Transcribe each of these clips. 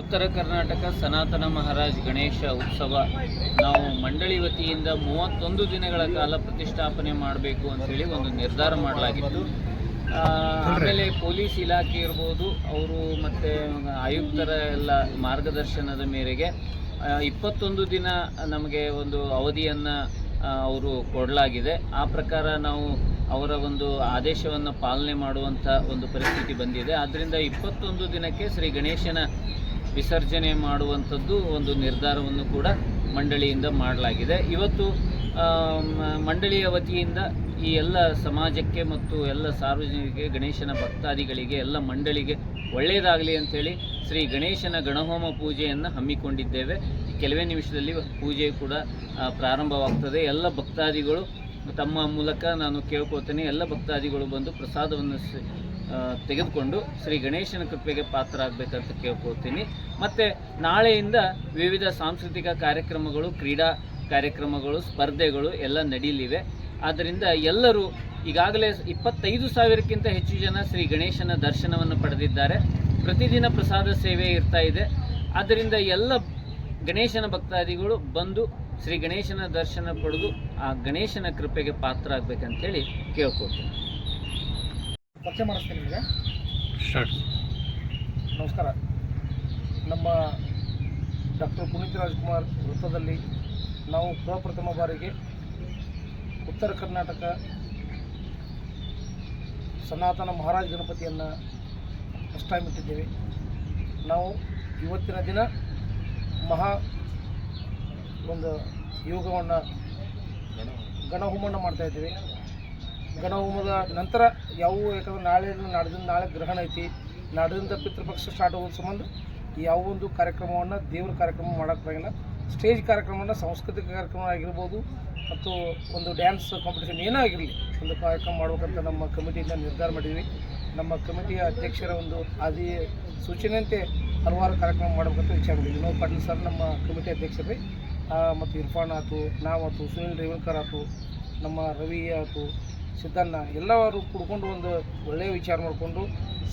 ಉತ್ತರ ಕರ್ನಾಟಕ ಸನಾತನ ಮಹಾರಾಜ್ ಗಣೇಶ ಉತ್ಸವ. ನಾವು ಮಂಡಳಿ ವತಿಯಿಂದ ಮೂವತ್ತೊಂದು ದಿನಗಳ ಕಾಲ ಪ್ರತಿಷ್ಠಾಪನೆ ಮಾಡಬೇಕು ಅಂತೇಳಿ ಒಂದು ನಿರ್ಧಾರ ಮಾಡಲಾಗಿತ್ತು. ಆಮೇಲೆ ಪೊಲೀಸ್ ಇಲಾಖೆ ಇರ್ಬೋದು, ಅವರು ಮತ್ತು ಆಯುಕ್ತರ ಎಲ್ಲ ಮಾರ್ಗದರ್ಶನದ ಮೇರೆಗೆ ಇಪ್ಪತ್ತೊಂದು ದಿನ ನಮಗೆ ಒಂದು ಅವಧಿಯನ್ನು ಅವರು ಕೊಡಲಾಗಿದೆ. ಆ ಪ್ರಕಾರ ನಾವು ಅವರ ಒಂದು ಆದೇಶವನ್ನು ಪಾಲನೆ ಮಾಡುವಂಥ ಒಂದು ಪರಿಸ್ಥಿತಿ ಬಂದಿದೆ. ಆದ್ದರಿಂದ ಇಪ್ಪತ್ತೊಂದು ದಿನಕ್ಕೆ ಶ್ರೀ ಗಣೇಶನ ವಿಸರ್ಜನೆ ಮಾಡುವಂಥದ್ದು ಒಂದು ನಿರ್ಧಾರವನ್ನು ಕೂಡ ಮಂಡಳಿಯಿಂದ ಮಾಡಲಾಗಿದೆ. ಇವತ್ತು ಮಂಡಳಿಯ ವತಿಯಿಂದ ಈ ಎಲ್ಲ ಸಮಾಜಕ್ಕೆ ಮತ್ತು ಎಲ್ಲ ಸಾರ್ವಜನಿಕರಿಗೆ ಗಣೇಶನ ಭಕ್ತಾದಿಗಳಿಗೆ, ಎಲ್ಲ ಮಂಡಳಿಗೆ ಒಳ್ಳೆಯದಾಗಲಿ ಅಂಥೇಳಿ ಶ್ರೀ ಗಣೇಶನ ಗಣಹೋಮ ಪೂಜೆಯನ್ನು ಹಮ್ಮಿಕೊಂಡಿದ್ದೇವೆ. ಕೆಲವೇ ನಿಮಿಷದಲ್ಲಿ ಪೂಜೆ ಕೂಡ ಪ್ರಾರಂಭವಾಗ್ತದೆ. ಎಲ್ಲ ಭಕ್ತಾದಿಗಳು ತಮ್ಮ ಮೂಲಕ ನಾನು ಕೇಳ್ಕೊಳ್ತೇನೆ, ಎಲ್ಲ ಭಕ್ತಾದಿಗಳು ಬಂದು ಪ್ರಸಾದವನ್ನು ತೆಗೆದುಕೊಂಡು ಶ್ರೀ ಗಣೇಶನ ಕೃಪೆಗೆ ಪಾತ್ರ ಆಗಬೇಕಂತ ಕೇಳ್ಕೊಳ್ತೀನಿ. ಮತ್ತು ನಾಳೆಯಿಂದ ವಿವಿಧ ಸಾಂಸ್ಕೃತಿಕ ಕಾರ್ಯಕ್ರಮಗಳು, ಕ್ರೀಡಾ ಕಾರ್ಯಕ್ರಮಗಳು, ಸ್ಪರ್ಧೆಗಳು ಎಲ್ಲ ನಡೀಲಿವೆ. ಆದ್ದರಿಂದ ಎಲ್ಲರೂ ಈಗಾಗಲೇ ಇಪ್ಪತ್ತೈದು ಸಾವಿರಕ್ಕಿಂತ ಹೆಚ್ಚು ಜನ ಶ್ರೀ ಗಣೇಶನ ದರ್ಶನವನ್ನು ಪಡೆದಿದ್ದಾರೆ. ಪ್ರತಿದಿನ ಪ್ರಸಾದ ಸೇವೆ ಇರ್ತಾ ಇದೆ. ಆದ್ದರಿಂದ ಎಲ್ಲ ಗಣೇಶನ ಭಕ್ತಾದಿಗಳು ಬಂದು ಶ್ರೀ ಗಣೇಶನ ದರ್ಶನ ಪಡೆದು ಆ ಗಣೇಶನ ಕೃಪೆಗೆ ಪಾತ್ರ ಆಗ್ಬೇಕಂತೇಳಿ ಕೇಳ್ಕೊಳ್ತೀನಿ. ಪರಿಚಯ ಮಾಡಿಸ್ತೀನಿ ನಿಮಗೆ. ನಮಸ್ಕಾರ. ನಮ್ಮ ಡಾಕ್ಟರ್ ಪುನೀತ್ ರಾಜ್ಕುಮಾರ್ ವೃತ್ತದಲ್ಲಿ ನಾವು ಪ್ರಪ್ರಥಮ ಬಾರಿಗೆ ಉತ್ತರ ಕರ್ನಾಟಕ ಸನಾತನ ಮಹಾರಾಜ ಗಣಪತಿಯನ್ನು ಫಸ್ಟ್ ಟೈಮ್ ಇಟ್ಟಿದ್ದೇವೆ. ನಾವು ಇವತ್ತಿನ ದಿನ ಮಹಾ ಒಂದು ಯೋಗವನ್ನು ಗಣಹೋಮವನ್ನು ಮಾಡ್ತಾ ಇದ್ದೀವಿ. ಗಣಹೋಮದ ನಂತರ ಯಾವ ಯಾಕಂದ್ರೆ ನಾಳೆ ನಾಡ್ದಿಂದ ನಾಳೆ ಗ್ರಹಣ ಐತಿ. ನಾಡ್ದಿಂದ ಪಿತೃಪಕ್ಷ ಸ್ಟಾರ್ಟ್ ಆಗೋದು ಸಂಬಂಧ ಯಾವ ಒಂದು ಕಾರ್ಯಕ್ರಮವನ್ನು ದೇವ್ರ ಕಾರ್ಯಕ್ರಮ ಮಾಡೋಕ್ಕಾಗಿಲ್ಲ ಸ್ಟೇಜ್ ಕಾರ್ಯಕ್ರಮವನ್ನು ಸಾಂಸ್ಕೃತಿಕ ಕಾರ್ಯಕ್ರಮ ಆಗಿರ್ಬೋದು ಮತ್ತು ಒಂದು ಡ್ಯಾನ್ಸ್ ಕಾಂಪಿಟೇಷನ್ ಏನೇ ಆಗಿರಲಿ. ಒಂದು ಕಾರ್ಯಕ್ರಮ ಮಾಡ್ಬೇಕಂತ ನಮ್ಮ ಕಮಿಟಿಯಿಂದ ನಿರ್ಧಾರ ಮಾಡಿದ್ವಿ. ನಮ್ಮ ಕಮಿಟಿಯ ಅಧ್ಯಕ್ಷರ ಒಂದು ಆದಿ ಸೂಚನೆಯಂತೆ ಹಲವಾರು ಕಾರ್ಯಕ್ರಮ ಮಾಡ್ಬೇಕಂತ ವಿಚಾರ ಮಾಡಿದ್ವಿ. ವಿನೋದ್ ಪಾಟೀಲ್ ಸರ್ ನಮ್ಮ ಕಮಿಟಿ ಅಧ್ಯಕ್ಷರಿ. ಮತ್ತು ಇರ್ಫಾನ್ ಆಯ್ತು ನಾವಾಯ್ತು ಸುನೀಲ್ ರೇವಣ್ಕರ್ ಆಯ್ತು ನಮ್ಮ ರವಿ ಆಯ್ತು ಸಿದ್ದಣ್ಣ ಎಲ್ಲರೂ ಕುಡ್ಕೊಂಡು ಒಂದು ಒಳ್ಳೆಯ ವಿಚಾರ ಮಾಡಿಕೊಂಡು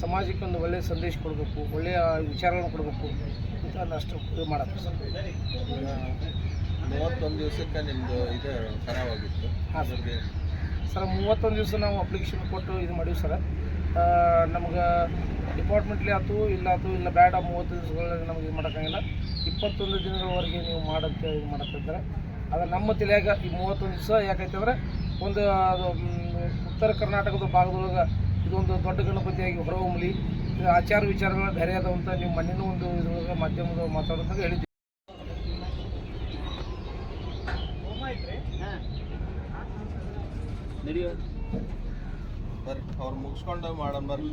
ಸಮಾಜಕ್ಕೆ ಒಂದು ಒಳ್ಳೆಯ ಸಂದೇಶ ಕೊಡಬೇಕು ಒಳ್ಳೆಯ ವಿಚಾರಗಳನ್ನು ಕೊಡಬೇಕು ಅಂತ ಅಷ್ಟು ಇದು ಮಾಡಬೇಕು ಸರ್ ಮೂವತ್ತೊಂದು ದಿವಸಕ್ಕೆ ನಿಮ್ಮದು ಇದು ಖರಾವಾಗಿತ್ತು ಹಾಂ ಸರ್. ಸರ್ ಮೂವತ್ತೊಂದು ದಿವಸ ನಾವು ಅಪ್ಲಿಕೇಶನ್ ಕೊಟ್ಟು ಇದು ಮಾಡೀವಿ ಸರ್. ನಮ್ಗೆ ಡಿಪಾರ್ಟ್ಮೆಂಟ್ಲಿ ಆಯ್ತು ಇಲ್ಲ ಆಯ್ತು ಇಲ್ಲ ಬೇಡ ಮೂವತ್ತು ದಿವಸಗಳಲ್ಲಿ ನಮಗೆ ಇದು ಮಾಡೋಕ್ಕಾಗಿಲ್ಲ. ಇಪ್ಪತ್ತೊಂದು ದಿನಗಳವರೆಗೆ ನೀವು ಮಾಡೋಕ್ಕೆ ಇದು ಮಾಡತ್ತಿದ್ದಾರೆ ಆದರೆ ನಮ್ಮ ತಲೆಯಾಗ ಈ ಮೂವತ್ತೊಂದು ದಿವಸ ಯಾಕೈತೆ ಅಂದ್ರೆ ಒಂದು ಅದು ಉತ್ತರ ಕರ್ನಾಟಕದ ಭಾಗದೊಳಗೆ ಇದೊಂದು ದೊಡ್ಡ ಗಣಪತಿಯಾಗಿ ಹೊರಹೊಮ್ಮಲಿ. ಆಚಾರ ವಿಚಾರಗಳ ಬೇರೆ ಅದಾವಂತ ನೀವು ಮಣ್ಣಿನ ಒಂದು ಇದ್ರೊಳಗೆ ಮಾಧ್ಯಮದ ಮಾತಾಡೋದಾಗ ಹೇಳಿದ್ದೀವಿ. ಬರ್ರಿ ಅವ್ರು ಮುಗಿಸ್ಕೊಂಡು ಮಾಡೋಣ ಬರ್ರಿ.